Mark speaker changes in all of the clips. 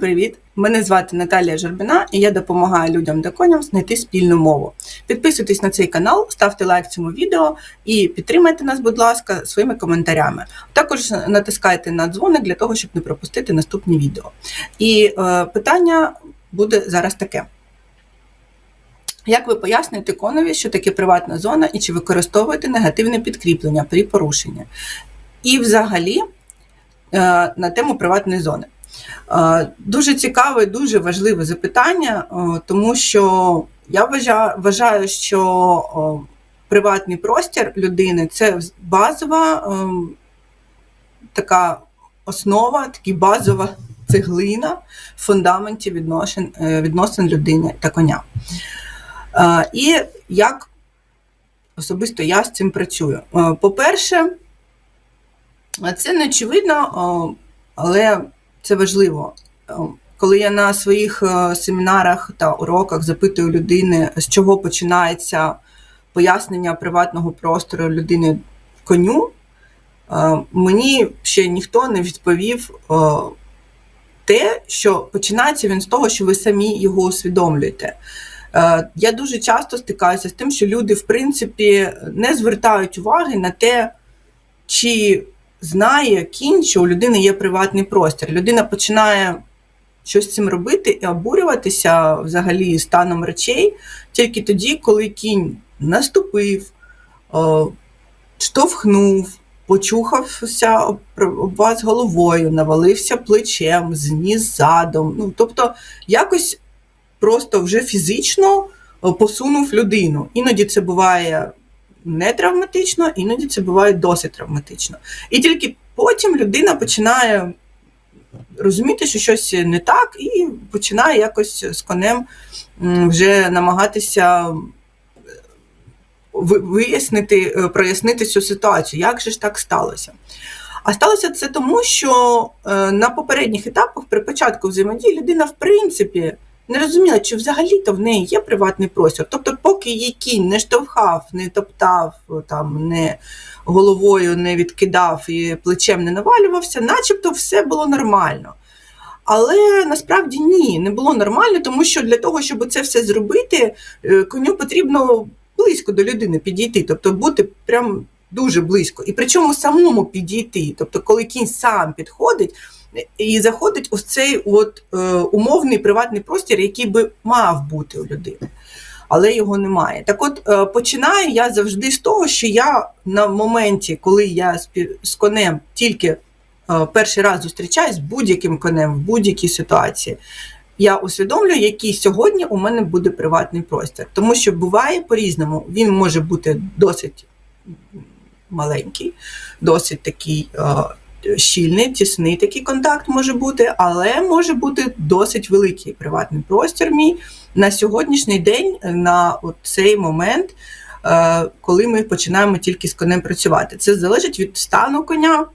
Speaker 1: привіт! Мене звати Наталія Журбина і я допомагаю людям та коням знайти спільну мову. Підписуйтесь на цей канал, ставте лайк цьому відео і підтримайте нас, будь ласка, своїми коментарями. Також натискайте на дзвоник для того, щоб не пропустити наступні відео. І е, питання буде зараз таке. Як ви поясните конові, що таке приватна зона і чи використовуєте негативне підкріплення при порушенні? І взагалі е, на тему приватної зони. Е, Дуже цікаве, дуже важливе запитання, е, тому що я вважаю, що приватний простір людини це базова е, така основа, така базова цеглина в фундаменті відносин, е, відносин людини та коня. Е, І як особисто я з цим працюю? Е, По-перше, це не очевидно, але це важливо. Е, Коли я на своїх е, семінарах та уроках запитую людини, з чого починається пояснення приватного простору людини коню, е, мені ще ніхто не відповів е, те, що починається він з того, що ви самі його усвідомлюєте. Я дуже часто стикаюся з тим, що люди, в принципі, не звертають уваги на те, чи знає кінь, що у людини є приватний простір. Людина починає щось з цим робити і обурюватися взагалі станом речей тільки тоді, коли кінь наступив, штовхнув, почухався об вас головою, навалився плечем, зніс задом. Ну, тобто, якось просто вже фізично посунув людину. Іноді це буває не травматично, іноді це буває досить травматично. І тільки потім людина починає розуміти, що щось не так, і починає якось з конем вже намагатися вияснити, е, прояснити цю ситуацію, як же ж так сталося. А сталося це тому, що е, на попередніх етапах при початку взаємодії людина, в принципі, не розуміла, чи взагалі-то в неї є приватний простір. Тобто, поки її кінь не штовхав, не топтав, там, не головою не відкидав і плечем не навалювався, начебто все було нормально. Але насправді ні, не було нормально, тому що для того, щоб це все зробити, е, коню потрібно близько до людини підійти, тобто бути прям дуже близько. І причому самому підійти. Тобто, коли кінь сам підходить і заходить ось цей от, е, умовний приватний простір, який би мав бути у людини. Але його немає. Так от е, починаю я завжди з того, що я на моменті, коли я з конем тільки е, перший раз зустрічаюсь з будь-яким конем в будь-якій ситуації, я усвідомлюю, який сьогодні у мене буде приватний простір. Тому що буває по-різному. Він може бути досить маленький, досить такий щільний, тісний такий контакт може бути, але може бути досить великий приватний простір мій на сьогоднішній день, на цей момент, е, коли ми починаємо тільки з конем працювати. Це залежить від стану коня.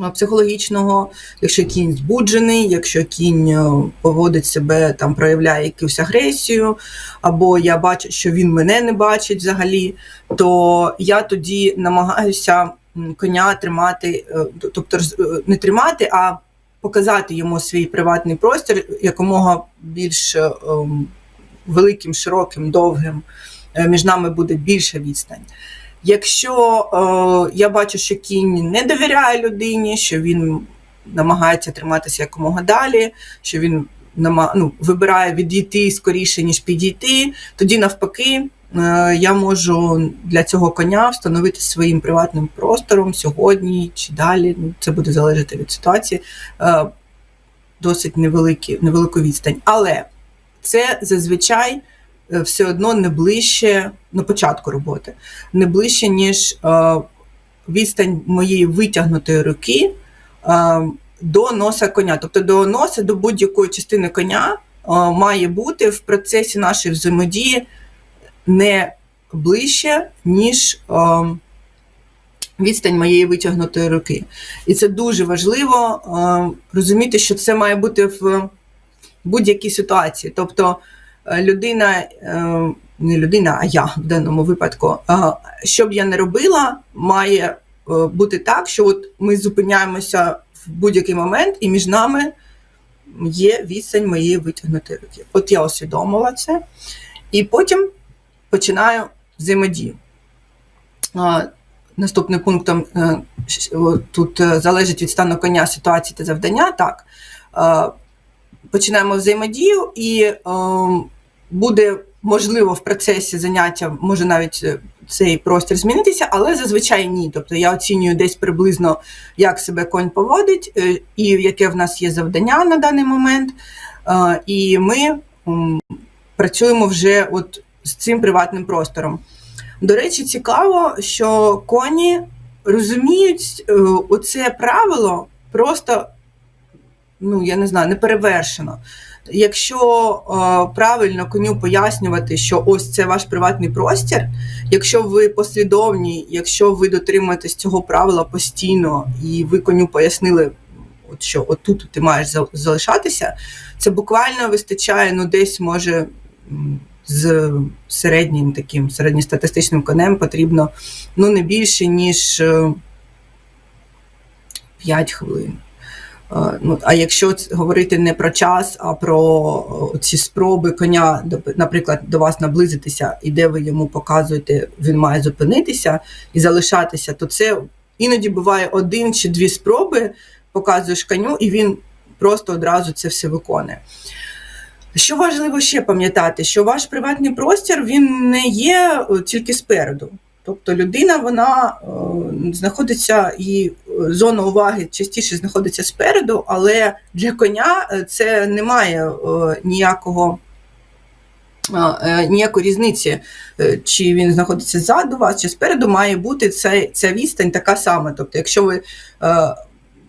Speaker 1: Е, психологічного, якщо кінь збуджений, якщо кінь е, поводить себе, там проявляє якусь агресію, або я бачу, що він мене не бачить взагалі, то я тоді намагаюся коня тримати, е, тобто е, не тримати, а показати йому свій приватний простір якомога більш е, ем, великим, широким, довгим. Між нами буде більша відстань. Якщо я бачу, що кінь не довіряє людині, що він намагається триматися якомога далі, що він ну, вибирає відійти скоріше, ніж підійти, тоді навпаки я можу для цього коня встановити своїм приватним простором сьогодні чи далі. Ну, Це буде залежати від ситуації, е, досить невеликі, невелику відстань. Але це зазвичай е, все одно не ближче на початку роботи, не ближче, ніж відстань моєї витягнутої руки до носа коня. Тобто до носа, до будь-якої частини коня має бути в процесі нашої взаємодії не ближче, ніж о, відстань моєї витягнутої руки. І це дуже важливо о, розуміти, що це має бути в будь-якій ситуації. Тобто е, людина, е, не людина, а я в даному випадку, що б я не робила, має е, бути так, що от ми зупиняємося в будь-який момент, і між нами є відстань моєї витягнутої руки. От я усвідомила це, і потім починаю взаємодію. Наступним пунктом е, тут е, залежить від стану коня ситуації та завдання. Так, починаємо взаємодію, і е, буде можливо в процесі заняття, може навіть цей простір змінитися, але зазвичай ні. Тобто я оцінюю десь приблизно, як себе конь поводить, і яке в нас є завдання на даний момент. І ми працюємо вже от з цим приватним простором. До речі, цікаво, що коні розуміють е, оце правило просто, ну я не знаю, не перевершено. Якщо е, правильно коню пояснювати, що ось це ваш приватний простір, якщо ви послідовні, якщо ви дотримуєтесь цього правила постійно, і ви коню пояснили, от що отут ти маєш залишатися, це буквально вистачає ну, десь може з середнім таким середньостатистичним конем потрібно ну, не більше, ніж е, 5 хвилин. Е, Ну, а якщо говорити не про час, а про е, ці спроби коня, наприклад, до вас наблизитися, і де ви йому показуєте, він має зупинитися і залишатися, то це іноді буває один чи дві спроби, показуєш коню, і він просто одразу це все виконує. Що важливо ще пам'ятати, що ваш приватний простір він не є е, тільки спереду. Тобто людина вона е, знаходиться і е, зона уваги частіше знаходиться спереду, але для коня це не має ніякого. Ніякої різниці, чи він знаходиться ззаду вас, чи спереду має бути ця, ця відстань така сама. Тобто, якщо ви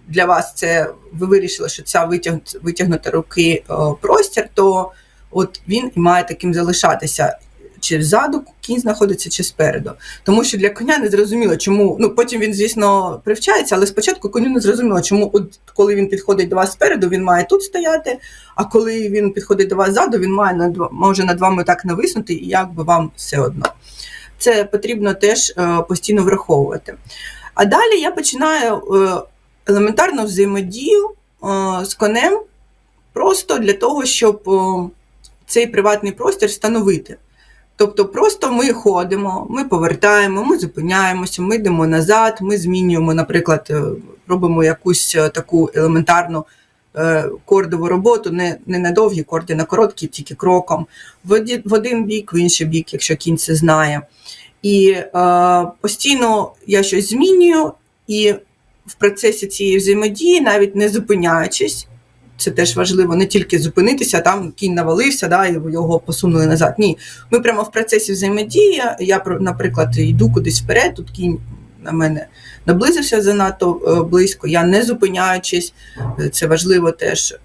Speaker 1: для вас це ви вирішили, що ця витяг, витягнута руки е, простір, то от він і має таким залишатися. Чи ззаду кінь знаходиться, чи спереду. Тому що для коня не зрозуміло, чому. Ну потім він, звісно, привчається, але спочатку коню не зрозуміло, чому, от коли він підходить до вас спереду, він має тут стояти, а коли він підходить до вас ззаду, він має над, може над вами так нависнути, і як би вам все одно. Це потрібно теж е, постійно враховувати. А далі я починаю е, елементарну взаємодію е, з конем просто для того, щоб е, цей приватний простір встановити. Тобто, просто ми ходимо, ми повертаємо, ми зупиняємося, ми йдемо назад, ми змінюємо, наприклад, е, робимо якусь таку елементарну кордову роботу, не, не на довгі корди, на короткі, тільки кроком, в один бік, в інший бік, якщо кінь це знає. І е, постійно я щось змінюю, і в процесі цієї взаємодії, навіть не зупиняючись, це теж важливо не тільки зупинитися, там кінь навалився, да, і його посунули назад. Ні, ми прямо в процесі взаємодії. Я, наприклад, йду кудись вперед, тут кінь на мене наблизився занадто е, близько, я не зупиняючись, е, це важливо теж.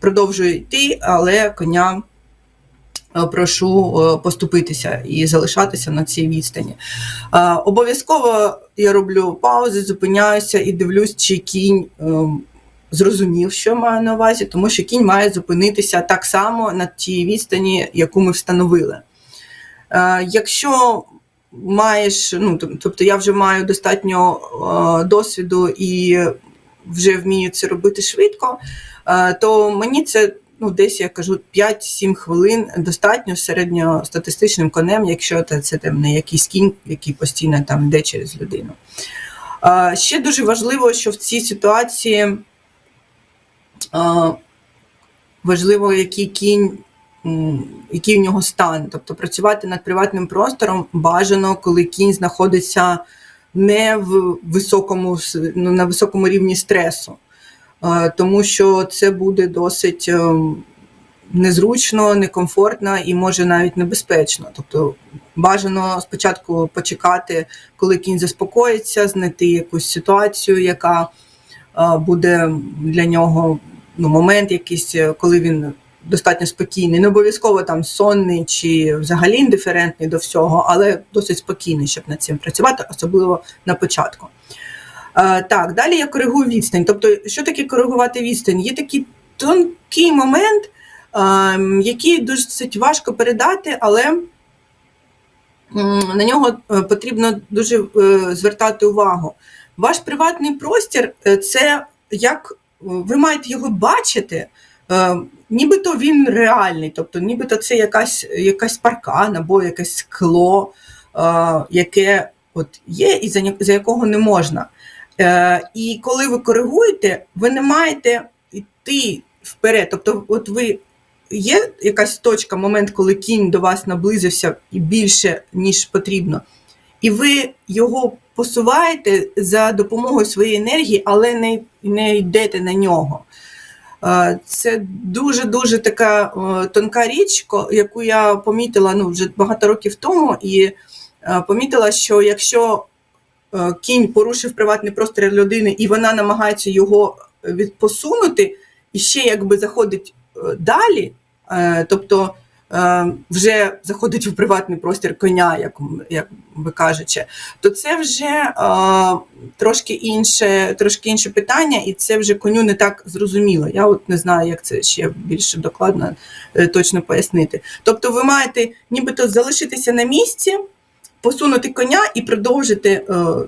Speaker 1: Продовжую йти, але коня е, прошу поступитися і залишатися на цій відстані. Обов'язково я роблю паузи, зупиняюся і дивлюсь, чи кінь ем, зрозумів, що маю на увазі, тому що кінь має зупинитися так само на тій відстані, яку ми встановили. Е, Якщо маєш, ну тоб- тобто я вже маю достатньо е, досвіду і вже вмію це робити швидко, е, то мені це ну, десь я кажу 5-7 хвилин достатньо середньостатистичним конем, якщо це, це там не якийсь кінь, який постійно там йде через людину. Е, Ще дуже важливо, що в цій ситуації е, важливо, який кінь, який в нього стан. Тобто працювати над приватним простором бажано, коли кінь знаходиться не в високому, ну, на високому рівні стресу, тому що це буде досить ем, незручно, некомфортно і може навіть небезпечно. Тобто бажано спочатку почекати, коли кінь заспокоїться, знайти якусь ситуацію, яка е, буде для нього ну, момент якийсь, е, коли він достатньо спокійний, не обов'язково там сонний чи взагалі індиферентний до всього, але досить спокійний, щоб над цим працювати, особливо на початку. Е, Так, далі я коригую відстань. Тобто, що таке коригувати відстань? Є такий тонкий момент, ем, який досить важко передати, але на нього е, потрібно дуже е, звертати увагу. Ваш приватний простір е, це як е, ви маєте його бачити, е, нібито він реальний, тобто нібито це якась, якась паркан або якесь скло, е, яке от є і за якого не можна. Е, І коли ви коригуєте, ви не маєте йти вперед. Тобто, от ви є якась точка, момент, коли кінь до вас наблизився і більше, ніж потрібно, і ви його посуваєте за допомогою своєї енергії, але не, не йдете на нього. Е, Це дуже-дуже така е, тонка річ, яку я помітила ну, вже багато років тому, і помітила, що якщо кінь порушив приватний простір людини, і вона намагається його від- посунути, і ще якби заходить е, далі, е, тобто е, вже заходить у приватний простір коня, як, як ви кажете, то це вже е, трошки інше, трошки інше питання, і це вже коню не так зрозуміло. Я от не знаю, як це ще більше докладно е, точно пояснити. Тобто, ви маєте нібито залишитися на місці, посунути коня і продовжити е,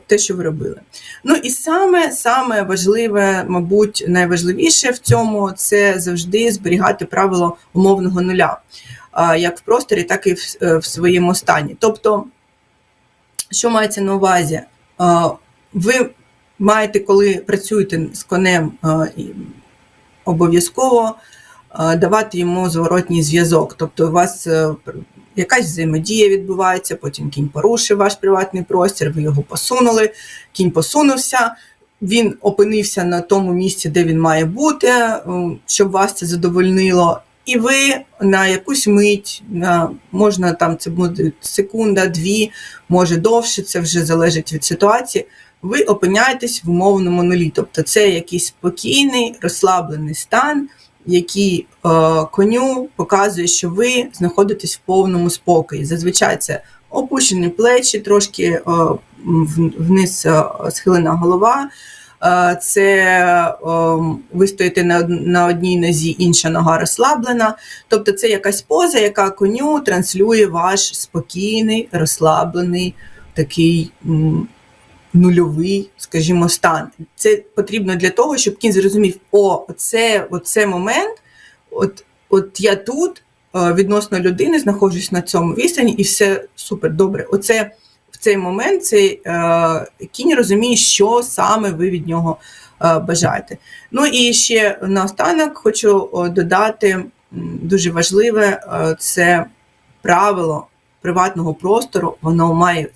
Speaker 1: те, що ви робили. Ну і саме саме важливе, мабуть, найважливіше в цьому це завжди зберігати правило умовного нуля, е, як в просторі, так і в, е, в своєму стані. Тобто, що мається на увазі? Ви маєте, коли працюєте з конем, обов'язково давати йому зворотній зв'язок. Тобто, у вас якась взаємодія відбувається, потім кінь порушив ваш приватний простір, ви його посунули, кінь посунувся. Він опинився на тому місці, де він має бути, е, щоб вас це задовольнило. І ви на якусь мить, на, можна там це буде секунда, дві, може довше, це вже залежить від ситуації. Ви опиняєтесь в умовному нулі. Тобто це якийсь спокійний, розслаблений стан, який е, коню показує, що ви знаходитесь в повному спокої. Зазвичай це опущені плечі, трошки е, вниз е, схилена голова. Це ви стоїте на, одній нозі, інша нога розслаблена. Тобто це якась поза, яка коню транслює ваш спокійний, розслаблений, такий нульовий, скажімо, стан. Це потрібно для того, щоб кінь зрозумів, о, це, оце момент, от, от я тут е, відносно людини знаходжусь на цьому відстані, і все супер, добре. Оце в цей момент цей е, кінь розуміє, що саме ви від нього е, бажаєте. Ну і ще наостанок хочу додати дуже важливе е, це правило приватного простору, воно має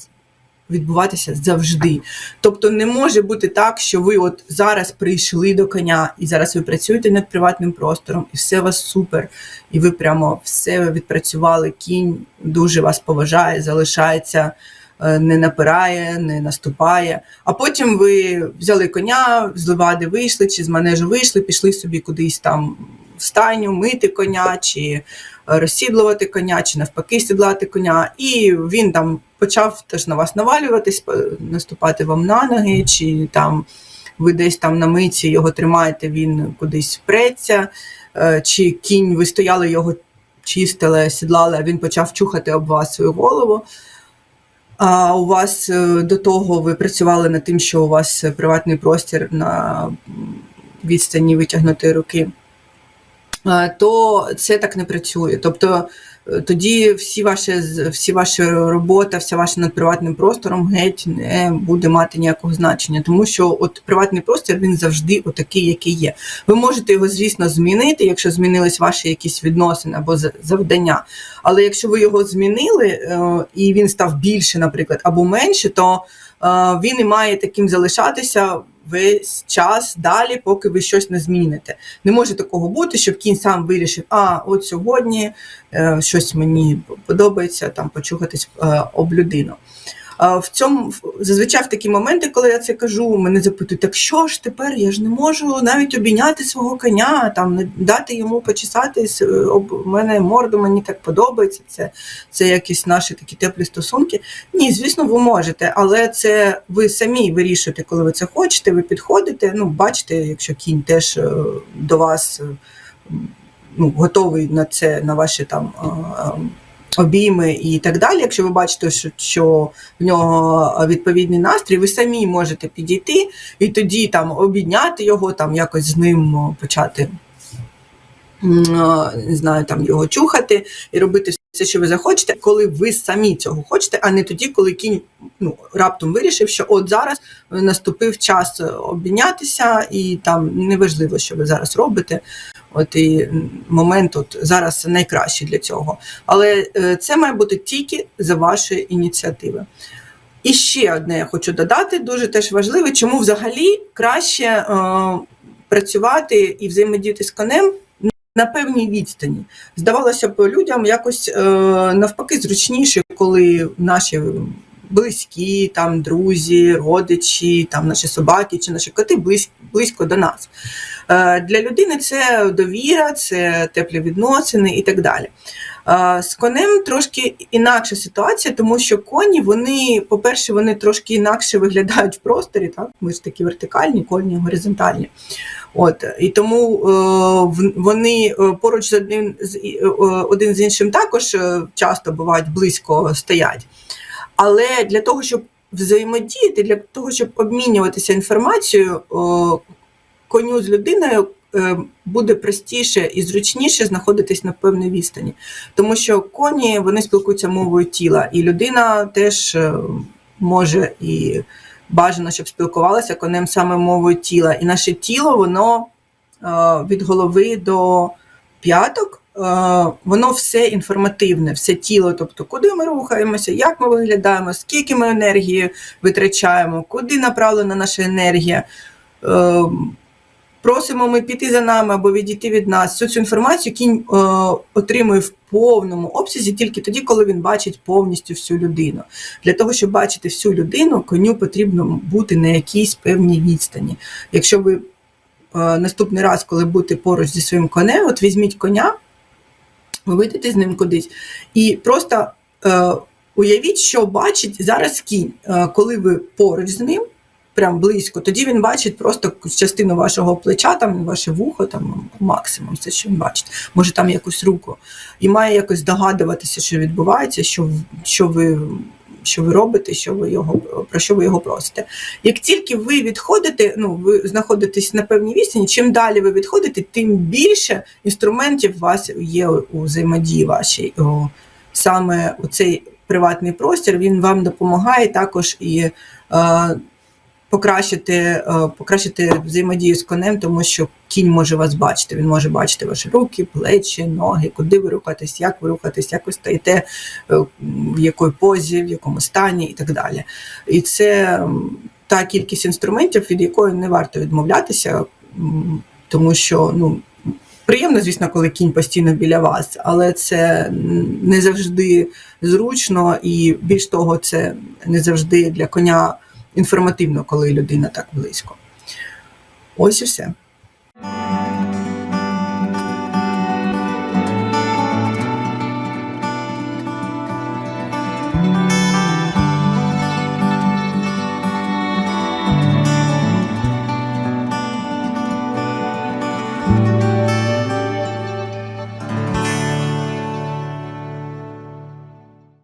Speaker 1: відбуватися завжди. Тобто не може бути так, що ви от зараз прийшли до коня, і зараз ви працюєте над приватним простором, і все у вас супер, і ви прямо все відпрацювали, кінь дуже вас поважає, залишається, е, не напирає, не наступає. А потім ви взяли коня, з левади вийшли, чи з манежу вийшли, пішли собі кудись там стайню, мити коня, чи розсідлувати коня, чи навпаки сідлати коня, і він там почав теж на вас навалюватись, наступати вам на ноги, чи там ви десь там на миці його тримаєте, він кудись преться, е, чи кінь, ви стояли його чистили, сідлали, а він почав чухати об вас свою голову. А у вас е, до того ви працювали над тим, що у вас приватний простір на відстані витягнутої руки, е, то це так не працює. Тобто е, тоді всі ваші, всі ваша робота, вся ваша над приватним простором геть не буде мати ніякого значення, тому що от приватний простір він завжди отакий, який є. Ви можете його, звісно, змінити, якщо змінились ваші якісь відносини або завдання. Але якщо ви його змінили е, і він став більше, наприклад, або менше, то е, він і має таким залишатися весь час далі, поки ви щось не зміните. Не може такого бути, щоб кінь сам вирішив, а от сьогодні е, щось мені подобається там почухатись е, об людину. В цьому зазвичай в такі моменти, коли я це кажу, мене запитують, так що ж тепер? Я ж не можу навіть обійняти свого коня, там не дати йому почесатись е, об мене морду, мені так подобається. Це, це якісь наші такі теплі стосунки. Ні, звісно, ви можете, але це ви самі вирішуєте, коли ви це хочете. Ви підходите. Ну, бачите, якщо кінь теж е, до вас е, ну, готовий на це, на ваші там. Обійми і так далі. Якщо ви бачите, що, що в нього відповідний настрій, ви самі можете підійти і тоді там обідняти його, там якось з ним почати не знаю, там його чухати і робити все, що ви захочете, коли ви самі цього хочете, а не тоді, коли кінь ну, раптом вирішив, що от зараз наступив час обмінятися, і там неважливо, що ви зараз робите. От і момент от зараз найкращий для цього. Але е, це має бути тільки за вашої ініціативи. І ще одне я хочу додати, дуже теж важливе, чому взагалі краще е, працювати і взаємодіяти з конем на певній відстані. Здавалося б, людям якось е, навпаки зручніше, коли наші близькі, там друзі, родичі, там наші собаки чи наші коти близько, близько до нас. Е, для людини це довіра, це теплі відносини і так далі. Е, З конем трошки інакша ситуація, тому що коні, вони, по-перше, вони трошки інакше виглядають в просторі, так? ми ж такі вертикальні, коні горизонтальні. От, і тому е, вони поруч з одним один з іншим також часто бувають близько стоять. Але для того, щоб взаємодіяти, для того, щоб обмінюватися інформацією, коню з людиною е, буде простіше і зручніше знаходитись на певній відстані. Тому що коні вони спілкуються мовою тіла, і людина теж е, може і бажано, щоб спілкувалася конем саме мовою тіла. І наше тіло, воно е, від голови до п'яток. Воно все інформативне, все тіло, тобто куди ми рухаємося, як ми виглядаємо, скільки ми енергії витрачаємо, куди направлена наша енергія. Просимо ми піти за нами або відійти від нас. Всю цю інформацію кінь е, отримує в повному обсязі тільки тоді, коли він бачить повністю всю людину. Для того, щоб бачити всю людину, коню потрібно бути на якійсь певній відстані. Якщо ви е, наступний раз, коли будете поруч зі своїм конем, от візьміть коня, ви вийдете з ним кудись, і просто е, уявіть, що бачить зараз кінь, е, коли ви поруч з ним. Прям близько, тоді він бачить просто частину вашого плеча, там ваше вухо, там максимум все, що він бачить. Може там якусь руку. І має якось догадуватися, що відбувається, що, що ви. Що ви робите, що ви його про що ви його просите? Як тільки ви відходите, ну ви знаходитесь на певній відстані, чим далі ви відходите, тим більше інструментів у вас є у взаємодії вашій. О, Саме у цей приватний простір він вам допомагає також і е, покращити, е, покращити взаємодію з конем, тому що кінь може вас бачити. Він може бачити ваші руки, плечі, ноги, куди ви рухаєтесь, як ви рухаєтесь, як ви стоїте, е, в якій позі, в якому стані і так далі. І це та кількість інструментів, від якої не варто відмовлятися, тому що ну. Приємно, звісно, коли кінь постійно біля вас, але це не завжди зручно, і більш того, це не завжди для коня інформативно, коли людина так близько. Ось і все.